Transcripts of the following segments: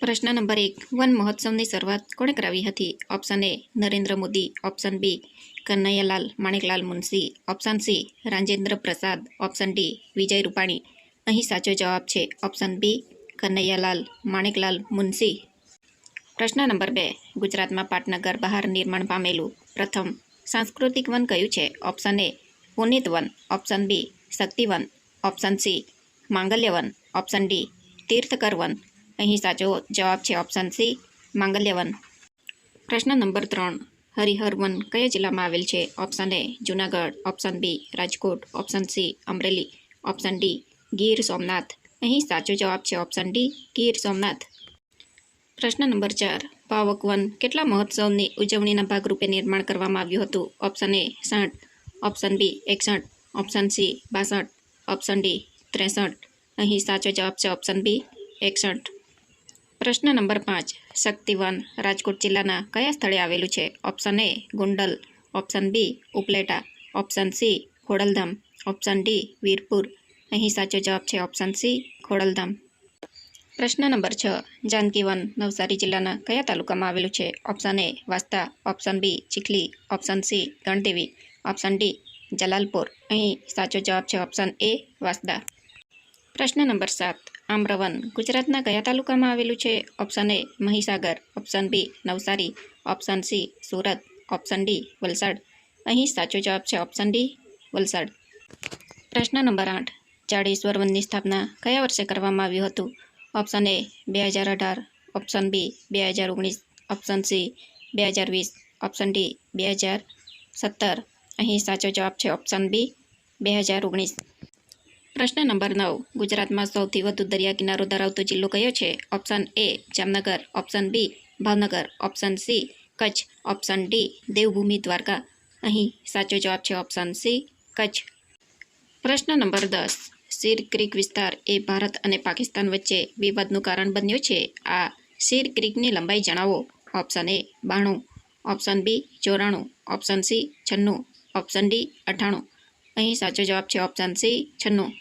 પ્રશ્ન નંબર એક. વન મહોત્સવની શરૂઆત કોણે કરાવી હતી? Option A Narendra Modi, option B Kanaiyalal Maneklal Munshi, option C Rajendra Prasad, option D Vijay Rupani. અહીં સાચો જવાબ છે ઓપ્શન બી કનૈયાલાલ માણેકલાલ મુનશી. પ્રશ્ન નંબર બે. ગુજરાતમાં પાટનગર બહાર નિર્માણ પામેલું પ્રથમ સાંસ્કૃતિક વન કયું છે? Option A Punit Van, option B Shaktivan option C Mangalya Van, option D Tirthankar Van અહીં સાચો જવાબ છે ઓપ્શન સી માંગલ્યવન. પ્રશ્ન નંબર ત્રણ હરિહર વન કયા જિલ્લામાં આવેલ છે? Option A Junagadh. Option B Rajkot. Option C Amreli. Option D Gir Somnath. અહીં સાચો જવાબ છે ઓપ્શન ડી ગીર સોમનાથ. પ્રશ્ન નંબર ચાર પાવક વન કેટલા મહોત્સવની ઉજવણીના ભાગરૂપે નિર્માણ કરવામાં આવ્યું હતું? ઓપ્શન એ સાઠ. ઓપ્શન બી એકસઠ. ઓપ્શન સી બાસઠ. ઓપ્શન ડી ત્રેસઠ. અહીં સાચો જવાબ છે ઓપ્શન બી એકસઠ. પ્રશ્ન નંબર પાંચ. શક્તિવન, રાજકોટ જિલ્લાના કયા સ્થળે આવેલું છે? Option A, Gondal. Option B, Upleta. Option C, Khodaldham. Option D, Virpur. અહીં સાચો જવાબ છે ઓપ્શન સી, ખોડલધામ. પ્રશ્ન નંબર છ. જાનકીવન, નવસારી જિલ્લાના કયા તાલુકામાં આવેલું છે? Option A Vasta option B, Chikhli. Option C, Gandevi. Option D, Jalalpur. અહીં સાચો જવાબ છે ઓપ્શન એ વાસ્તા પ્રશ્ન નંબર સાત. આમ્રવન ગુજરાતના કયા તાલુકામાં આવેલું છે? Option A Mahisagar, option B Navsari, option C Surat, option D Valsad. અહીં સાચો જવાબ છે ઓપ્શન ડી વલસાડ. પ્રશ્ન નંબર આઠ. જાડેશ્વર વનની સ્થાપના કયા વર્ષે કરવામાં આવ્યું હતું? ઓપ્શન એ બે હજાર અઢાર, ઓપ્શન બી બે હજાર ઓગણીસ, ઓપ્શન સી બે હજાર વીસ, ઓપ્શન ડી બે હજાર સત્તર. અહીં સાચો જવાબ છે ઓપ્શન બી બે હજાર ઓગણીસ. પ્રશ્ન નંબર નવ. ગુજરાતમાં સૌથી વધુ દરિયા કિનારો ધરાવતો જિલ્લો કયો છે? Option A Jamnagar. Option B Bhavnagar. Option C Kutch. Option D Devbhumi, Dwarka. અહીં સાચો જવાબ છે ઓપ્શન સી કચ્છ. પ્રશ્ન નંબર દસ. શીર ક્રીક વિસ્તાર એ ભારત અને પાકિસ્તાન વચ્ચે વિવાદનું કારણ બન્યો છે? આ શીર ક્રીકની લંબાઈ જણાવો. ઓપ્શન એ બાણું. ઓપ્શન બી ચોરાણું. ઓપ્શન સી છન્નું. ઓપ્શન ડી અઠાણું. અહીં સાચો જવાબ છે ઓપ્શન સી છન્નું.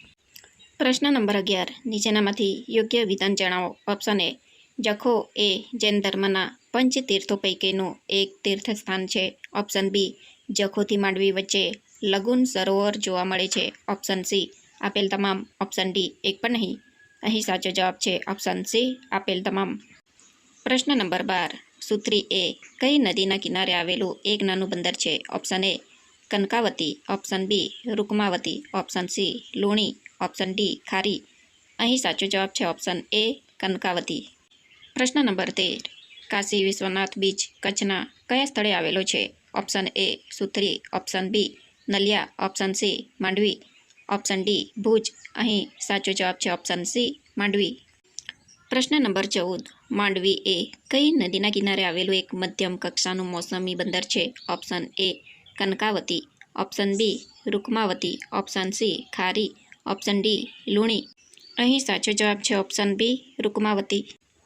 પ્રશ્ન નંબર અગિયાર. નીચેનામાંથી યોગ્ય વિધાન જણાવો. ઓપ્શન એ જખો એ જૈન ધર્મના પંચ તીર્થો પૈકીનું એક તીર્થ સ્થાન છે. ઓપ્શન બી જખોથી માંડવી વચ્ચે લગુન સરોવર જોવા મળે છે. ઓપ્શન સી આપેલ તમામ. ઓપ્શન ડી એક પણ નહીં. અહીં સાચો જવાબ છે. ઓપ્શન સી આપેલ તમામ. પ્રશ્ન નંબર બાર. સુત્રી એ કઈ નદીના કિનારે આવેલું એક નાનું બંદર છે? Option A Kanakavati. Option B Rukmavati. Option C Luni. Option D Khari અહીં સાચો જવાબ છે ઓપ્શન એ કનકાવતી પ્રશ્ન નંબર તેર. કાશી વિશ્વનાથ બીચ કચ્છના કયા સ્થળે આવેલો છે? Option A Suthri. Option B Naliya. Option C Mandvi. Option D Bhuj. અહીં સાચો જવાબ છે ઓપ્શન સી માંડવી. પ્રશ્ન નંબર ચૌદ. માંડવી એ કઈ નદીના કિનારે આવેલું એક મધ્યમ કક્ષાનું મોસમી બંદર છે? Option A Kanakavati option B Rukmavati option C Khari option D, Luni. અહીં સાચો જવાબ છે ઓપ્શન બી, રૂકમાવતી.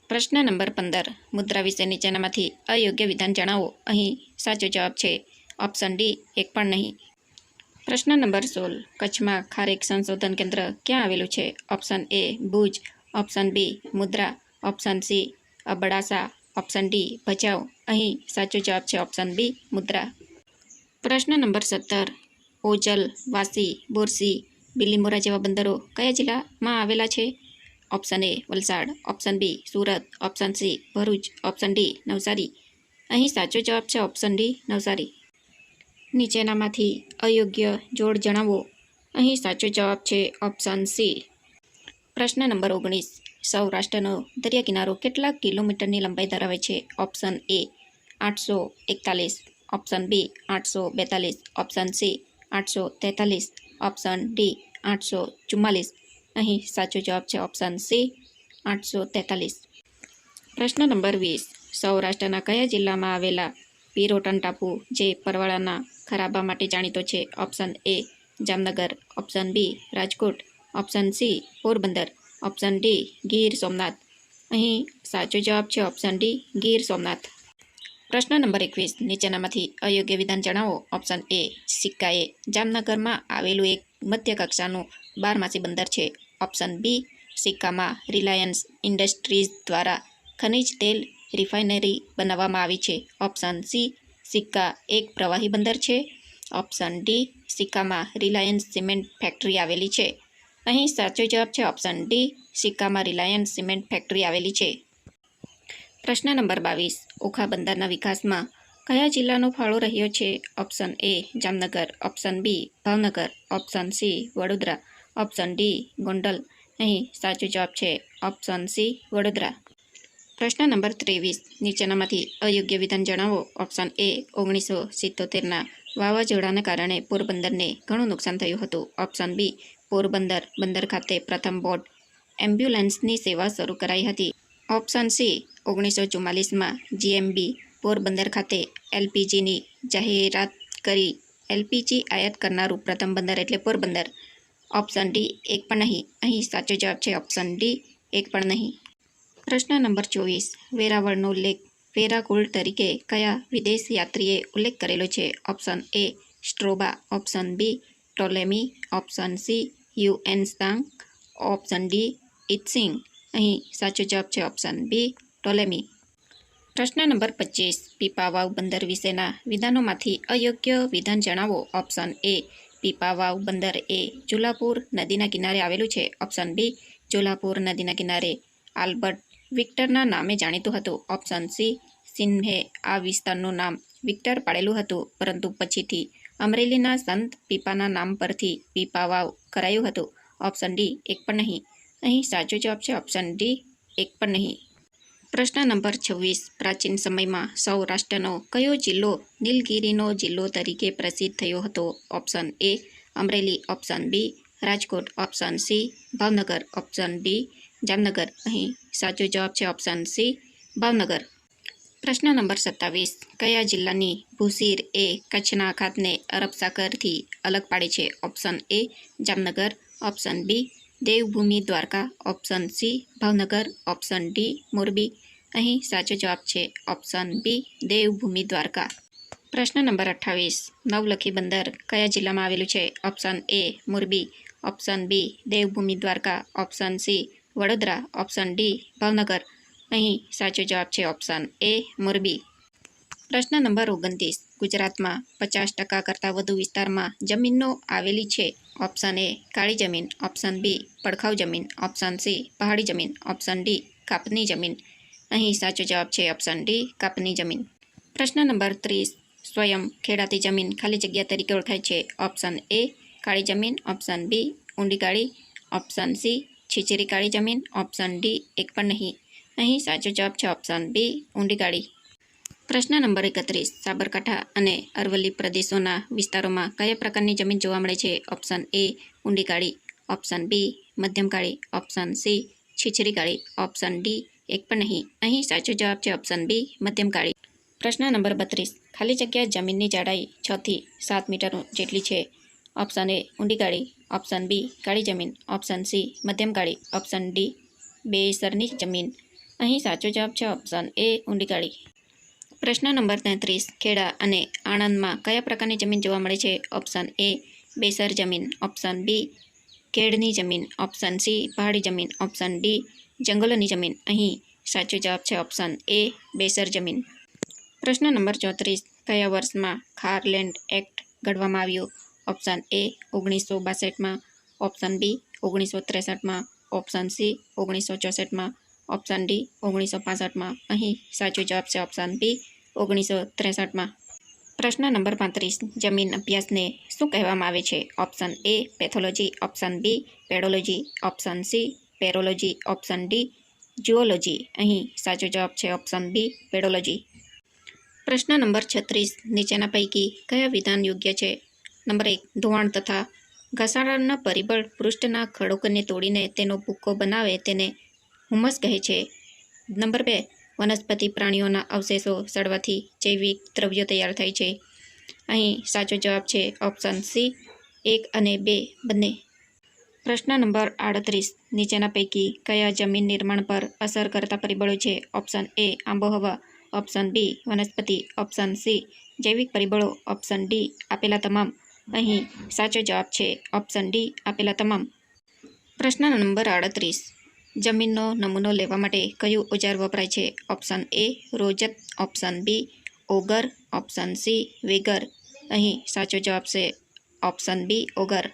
પ્રશ્ન નંબર પંદર, મુદ્રા વિશે નીચેનામાંથી અયોગ્ય વિધાન જણાવો. અહીં સાચો જવાબ છે ઓપ્શન ડી, એક પણ નહીં. પ્રશ્ન નંબર સોળ, કચ્છમાં ખારેક સંશોધન કેન્દ્ર ક્યાં આવેલું છે? Option A, Bhuj. Option B, Mundra. Option C, Abdasa. Option D, Bhachau. અહીં સાચો જવાબ છે ઓપ્શન બી, મુદ્રા. પ્રશ્ન નંબર સત્તર ઓજલ વાસી બોરસી. બિલીમોરા જેવા બંદરો કયા જિલ્લામાં આવેલા છે? Option A Valsad, option B Surat, option C Bharuch, option D Navsari. અહીં સાચો જવાબ છે ઓપ્શન ડી નવસારી. નીચેનામાંથી અયોગ્ય જોડ જણાવો. અહીં સાચો જવાબ છે ઓપ્શન સી. પ્રશ્ન નંબર ઓગણીસ. સૌરાષ્ટ્રનો દરિયા કિનારો કેટલા કિલોમીટરની લંબાઈ ધરાવે છે? ઓપ્શન એ આઠસો એકતાલીસ. ઓપ્શન બી આઠસો બેતાલીસ. ઓપ્શન સી આઠસો તેતાલીસ. ઓપ્શન ડી આઠસો ચુમ્માલીસ. અહીં સાચો જવાબ છે ઓપ્શન સી, આઠસો તેતાલીસ. પ્રશ્ન નંબર વીસ. સૌરાષ્ટ્રના કયા જિલ્લામાં આવેલા પીરોટન ટાપુ જે પરવાળાના ખરાબા માટે જાણીતો છે? Option A, Jamnagar. Option B, Rajkot. Option C, Porbandar. Option D, Gir Somnath. અહીં સાચો જવાબ છે ઓપ્શન ડી, ગીર સોમનાથ. પ્રશ્ન નંબર એકવીસ. નીચેનામાંથી અયોગ્ય વિધાન જણાવો. ઓપ્શન એ, સિક્કાએ જામનગરમાં આવેલું એક મધ્ય કક્ષાનું બારમાસી બંદર છે. ઓપ્શન બી, સિક્કામાં રિલાયન્સ ઇન્ડસ્ટ્રીઝ દ્વારા ખનિજ તેલ રિફાઇનરી બનાવવામાં આવી છે. ઓપ્શન સી, સિક્કા એક પ્રવાહી બંદર છે. ઓપ્શન ડી, સિક્કામાં રિલાયન્સ સિમેન્ટ ફેક્ટરી આવેલી છે. અહીં સાચો જવાબ છે ઓપ્શન ડી, સિક્કામાં રિલાયન્સ સિમેન્ટ ફેક્ટરી આવેલી છે. પ્રશ્ન નંબર બાવીસ. ઓખા બંદરના વિકાસમાં કયા જિલ્લાનો ફાળો રહ્યો છે? Option A Jamnagar, option B Bhavnagar, option C Vadodara, option D Gondal. અહીં સાચો જવાબ છે ઓપ્શન સી વડોદરા. પ્રશ્ન નંબર ત્રેવીસ. નીચેનામાંથી અયોગ્ય વિધાન જણાવો. ઓપ્શન એ ઓગણીસો સિત્તોતેરના વાવાઝોડાને કારણે પોરબંદરને ઘણું નુકસાન થયું હતું. ઓપ્શન બી પોરબંદર બંદર ખાતે પ્રથમ બોટ એમ્બ્યુલન્સની સેવા શરૂ કરાઈ હતી. ઓપ્શન સી ઓગણીસો ચુમ્માલીસમાં જીએમબી પોરબંદર ખાતે એલપીજીની જાહેરાત કરી. એલપીજી આયાત કરનારું પ્રથમ બંદર એટલે પોરબંદર ઓપ્શન ડી, એક પણ નહીં. અહીં સાચો જવાબ છે ઓપ્શન ડી, એક પણ નહીં. પ્રશ્ન નંબર ચોવીસ. વેરાવળનો ઉલ્લેખ વેરાકુળ તરીકે કયા વિદેશ યાત્રીએ ઉલ્લેખ કરેલો છે? Option A, Strabo. Option B, Ptolemy. Option C Hiuen Tsang option D, Itsing. અહીં સાચો જવાબ છે ઓપ્શન બી ટોલેમી પ્રશ્ન નંબર પચીસ. પીપાવાવ બંદર વિશેના વિધાનોમાંથી અયોગ્ય વિધાન જણાવો. ઓપ્શન એ, પીપાવાવ બંદર એ જુલાપુર નદીના કિનારે આવેલું છે. ઓપ્શન બી, જુલાપુર નદીના કિનારે. આલ્બર્ટ વિક્ટરના નામે જાણીતું હતું. ઓપ્શન સી સિન્હે આ વિસ્તારનું નામ વિક્ટર પાડેલું હતું. પરંતુ પછીથી અમરેલીના સંત પીપાના નામ પરથી પીપાવાવ કરાયું હતું. ઓપ્શન ડી, એક પણ નહીં. અહીં સાચો જવાબ છે. ઓપ્શન ડી, એક પણ નહીં. પ્રશ્ન નંબર છવ્વીસ. પ્રાચીન સમયમાં સૌરાષ્ટ્રનો કયો જિલ્લો નીલગિરીનો જિલ્લો તરીકે પ્રસિદ્ધ થયો હતો? Option A Amreli, option B Rajkot, option C Bhavnagar, option D Jamnagar. અહીં સાચો જવાબ છે ઓપ્શન સી ભાવનગર. પ્રશ્ન નંબર સત્તાવીસ. કયા જિલ્લાની ભૂસીર એ કચ્છના ખાતને અરબ સાગરથી અલગ પાડે છે? Option A Jamnagar, option B Devbhumi Dwarka, option C, Bhavnagar, option D, Morbi. અહીં સાચો જવાબ છે ઓપ્શન બી, દેવભૂમિ દ્વારકા. પ્રશ્ન નંબર અઠ્ઠાવીસ. નવલખી બંદર કયા જિલ્લામાં આવેલું છે? Option A, Morbi. Option B, Devbhumi Dwarka. Option C, Vadodara. Option D, Bhavnagar. અહીં સાચો જવાબ છે ઓપ્શન એ, મોરબી. પ્રશ્ન નંબર ઓગણત્રીસ. ગુજરાતમાં પચાસ ટકા કરતાં વધુ વિસ્તારમાં જમીનો આવેલી છે. ઓપ્શન એ કાળી જમીન, ઓપ્શન બી પડખાવ જમીન, ઓપ્શન સી પહાડી જમીન, ઓપ્શન ડી કાપની જમીન. અહીં સાચો જવાબ છે ઓપ્શન ડી કાપની જમીન. પ્રશ્ન નંબર ત્રીસ, સ્વયં ખેડાતી જમીન ખાલી જગ્યા તરીકે ઓળખાય છે. ઓપ્શન એ કાળી જમીન, ઓપ્શન બી ઊંડી કાળી, ઓપ્શન સી છીચરી કાળી જમીન, ઓપ્શન ડી એક પણ નહીં. અહીં સાચો જવાબ છે ઓપ્શન બી ઊંડી કાળી. પ્રશ્ન નંબર એકત્રીસ, સાબરકાંઠા અને અરવલ્લી પ્રદેશોના વિસ્તારોમાં કયા પ્રકારની જમીન જોવા મળે છે? ઓપ્શન એ, ઊંડી કાળી ઓપ્શન બી, મધ્યમ કાળી ઓપ્શન સી, છીછરી કાળી ઓપ્શન ડી, એક પણ નહીં. અહીં સાચો જવાબ છે ઓપ્શન બી, મધ્યમ કાળી પ્રશ્ન નંબર બત્રીસ, ખાલી જગ્યા જમીનની જાડાઈ છ થી સાત મીટર જેટલી છે? ઓપ્શન એ, ઊંડી કાળી ઓપ્શન બી કાળી જમીન. ઓપ્શન સી, મધ્યમ કાળી ઓપ્શન ડી, બેસરની જમીન. અહીં સાચો જવાબ છે ઓપ્શન એ, ઊંડી કાળી પ્રશ્ન નંબર તેત્રીસ. ખેડા અને આણંદમાં કયા પ્રકારની જમીન જોવા મળે છે? ઓપ્શન એ બેસર જમીન, ઓપ્શન બી ખેડની જમીન, ઓપ્શન સી પહાડી જમીન, ઓપ્શન ડી જંગલોની જમીન. અહીં સાચો જવાબ છે ઓપ્શન એ બેસર જમીન. પ્રશ્ન નંબર ચોત્રીસ. કયા વર્ષમાં ખારલેન્ડ એક્ટ ઘડવામાં આવ્યો? ઓપ્શન એ ઓગણીસો બાસઠમાં, ઓપ્શન બી ઓગણીસો ત્રેસઠમાં, ઓપ્શન સી ઓગણીસો ચોસઠમાં ઓપ્શન ડી ઓગણીસો પાસઠમાં. અહીં સાચો જવાબ છે ઓપ્શન બી ઓગણીસો ત્રેસઠમાં. પ્રશ્ન નંબર પાંત્રીસ, જમીન અભ્યાસને શું કહેવામાં આવે છે? Option A pathology option B pedology option C perology option D zoology અહીં સાચો જવાબ છે ઓપ્શન બી પેડોલોજી પ્રશ્ન નંબર છત્રીસ, નીચેના પૈકી કયા વિધાન યોગ્ય છે? નંબર એક, ધોવાણ તથા ઘસારાના પરિબળ પૃષ્ઠના ખડકોને તોડીને તેનો ભૂક્કો બનાવે તેને હુમસ કહે છે, નંબર બે, વનસ્પતિ પ્રાણીઓના અવશેષો સડવાથી જૈવિક દ્રવ્યો તૈયાર થાય છે. અહીં સાચો જવાબ છે ઓપ્શન સી, એક અને બે બંને. પ્રશ્ન નંબર આડત્રીસ, નીચેના પૈકી કયા જમીન નિર્માણ પર અસર કરતા પરિબળો છે? ઓપ્શન એ, આબોહવા. ઓપ્શન બી, વનસ્પતિ. ઓપ્શન સી, જૈવિક પરિબળો. ઓપ્શન ડી, આપેલા તમામ. અહીં સાચો જવાબ છે ઓપ્શન ડી, આપેલા તમામ. પ્રશ્ન નંબર આડત્રીસ જમીનનો નમૂનો લેવા માટે કયું ઓજાર વપરાય છે? Option A રોજત, option B auger, option C વેગર. અહીં સાચો જવાબ છે ઓપ્શન બી ઓગર.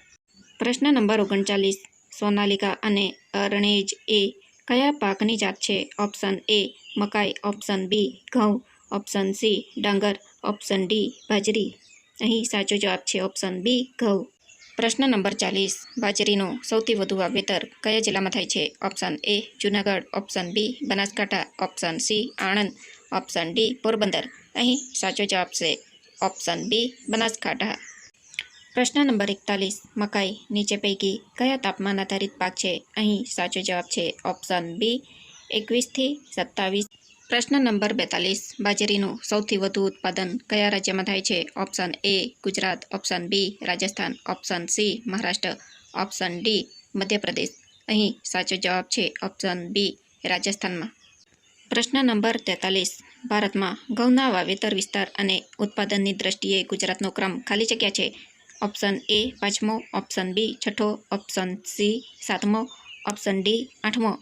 પ્રશ્ન નંબર ઓગણચાલીસ, સોનાલિકા અને અરણેજ એ કયા પાકની જાત છે? ઓપ્શન એ મકાઈ, ઓપ્શન બી ઘઉં, ઓપ્શન સી ડાંગર, ઓપ્શન ડી બાજરી. અહીં સાચો જવાબ છે ઓપ્શન બી ઘઉં. પ્રશ્ન નંબર ચાલીસ. બાજરીનું સૌથી વધુ વાવેતર કયા જિલ્લામાં થાય છે? Option A Junagadh, option B Banaskantha, option C Anand, option D Porbandar. અહીં સાચો જવાબ છે ઓપ્શન બી બનાસકાંઠા. પ્રશ્ન નંબર એકતાલીસ. મકાઈ નીચે પૈકી કયા તાપમાન આધારિત પાક છે? અહીં સાચો જવાબ છે ઓપ્શન બી એકવીસથી સત્તાવીસ. પ્રશ્ન નંબર બેતાલીસ. બાજરીનું સૌથી વધુ ઉત્પાદન કયા રાજ્યમાં થાય છે? Option A Gujarat, option B Rajasthan, option C Maharashtra, option D Madhya Pradesh. અહીં સાચો જવાબ છે ઓપ્શન બી રાજસ્થાનમાં. પ્રશ્ન નંબર તેતાલીસ. ભારતમાં ઘઉંના વાવેતર વિસ્તાર અને ઉત્પાદનની દ્રષ્ટિએ ગુજરાતનો ક્રમ ખાલી જગ્યા છે? ઓપ્શન એ પાંચમો, ઓપ્શન બી છઠ્ઠો, ઓપ્શન સી સાતમો, ઓપ્શન ડી આઠમો.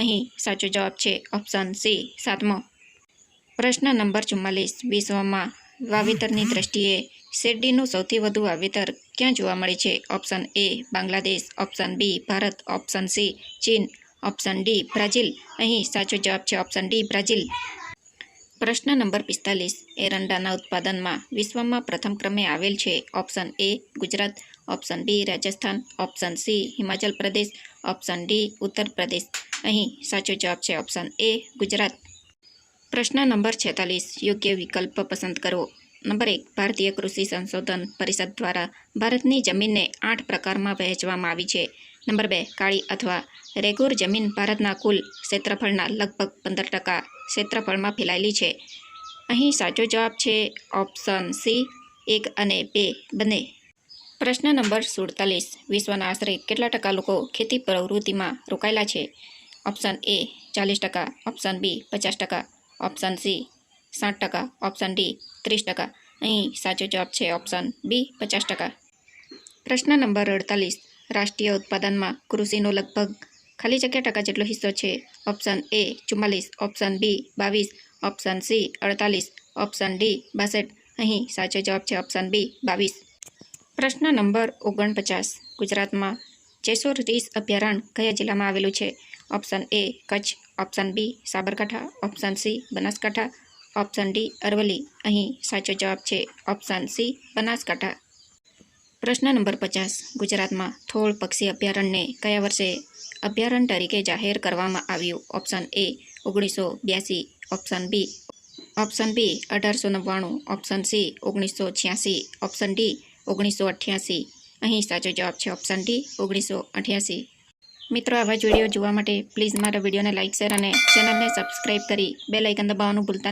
અહીં સાચો જવાબ છે ઓપ્શન સી, સાતમો. પ્રશ્ન નંબર ચુમ્માલીસ, વિશ્વમાં વાવેતરની દ્રષ્ટિએ શેરડીનું સૌથી વધુ વાવેતર ક્યાં જોવા મળે છે? Option A, Bangladesh. Option B, Bharat. Option C, ચીન. Option D, Brazil. અહીં સાચો જવાબ છે ઓપ્શન ડી, બ્રાઝિલ. પ્રશ્ન નંબર પિસ્તાલીસ, એરંડાના ઉત્પાદનમાં વિશ્વમાં પ્રથમ ક્રમે આવેલ છે. Option A, Gujarat. Option B, Rajasthan. Option C, Himachal Pradesh. Option D, Uttar Pradesh. અહીં સાચો જવાબ છે ઓપ્શન એ ગુજરાત. પ્રશ્ન નંબર છેતાલીસ, યોગ્ય વિકલ્પ પસંદ કરો નંબર એક, ભારતીય કૃષિ સંશોધન પરિષદ દ્વારા ભારતની જમીનને આઠ પ્રકારમાં વહેંચવામાં આવી છે. નંબર બે, કાળી અથવા રેગુર જમીન ભારતના કુલ ક્ષેત્રફળના લગભગ પંદર ટકા ક્ષેત્રફળમાં ફેલાયેલી છે. અહીં સાચો જવાબ છે ઓપ્શન સી એક અને બે બંને. પ્રશ્ન નંબર સુડતાલીસ, વિશ્વના આશરે કેટલા ટકા લોકો ખેતી પ્રવૃત્તિમાં રોકાયેલા છે? ઓપ્શન એ ચાલીસ ટકા ઓપ્શન બી પચાસ ટકા ઓપ્શન સી સાઠ ટકા ઓપ્શન ડી ત્રીસ ટકા અહીં સાચો જવાબ છે ઓપ્શન બી પચાસ ટકા. પ્રશ્ન નંબર અડતાલીસ, રાષ્ટ્રીય ઉત્પાદનમાં કૃષિનો લગભગ ખાલી જગ્યા ટકા જેટલો હિસ્સો છે. ઓપ્શન એ ચુમ્માલીસ. ઓપ્શન બી બાવીસ. ઓપ્શન સી અડતાલીસ. ઓપ્શન ડી બાસઠ. અહીં સાચો જવાબ છે ઓપ્શન બી બાવીસ. પ્રશ્ન નંબર ઓગણપચાસ, ગુજરાતમાં જેસોર રીસ અભયારણ્ય કયા જિલ્લામાં આવેલું છે? Option A Kutch. Option B Sabarkantha. Option C Banaskantha. Option D Aravalli. અહીં સાચો જવાબ છે ઓપ્શન સી બનાસકાંઠા. પ્રશ્ન નંબર પચાસ. ગુજરાતમાં થોળ પક્ષી અભયારણ્યને કયા વર્ષે અભયારણ્ય તરીકે જાહેર કરવામાં આવ્યું? ઓપ્શન એ ઓગણીસો બ્યાસી. ઓપ્શન બી ઓપ્શન બી અઢારસો નવ્વાણું. ઓપ્શન સી ઓગણીસો છ્યાસી. ઓપ્શન ડી ઓગણીસો અઠ્યાસી. અહીં સાચો જવાબ છે ઓપ્શન ડી ઓગણીસો અઠ્યાસી. મિત્રો, આવા જ વીડિયો જોવા માટે પ્લીઝ મારા વિડીયોને લાઇક શેર અને ચેનલને સબસ્ક્રાઇબ કરી બે લાઇકન દબાવવાનું ભૂલતા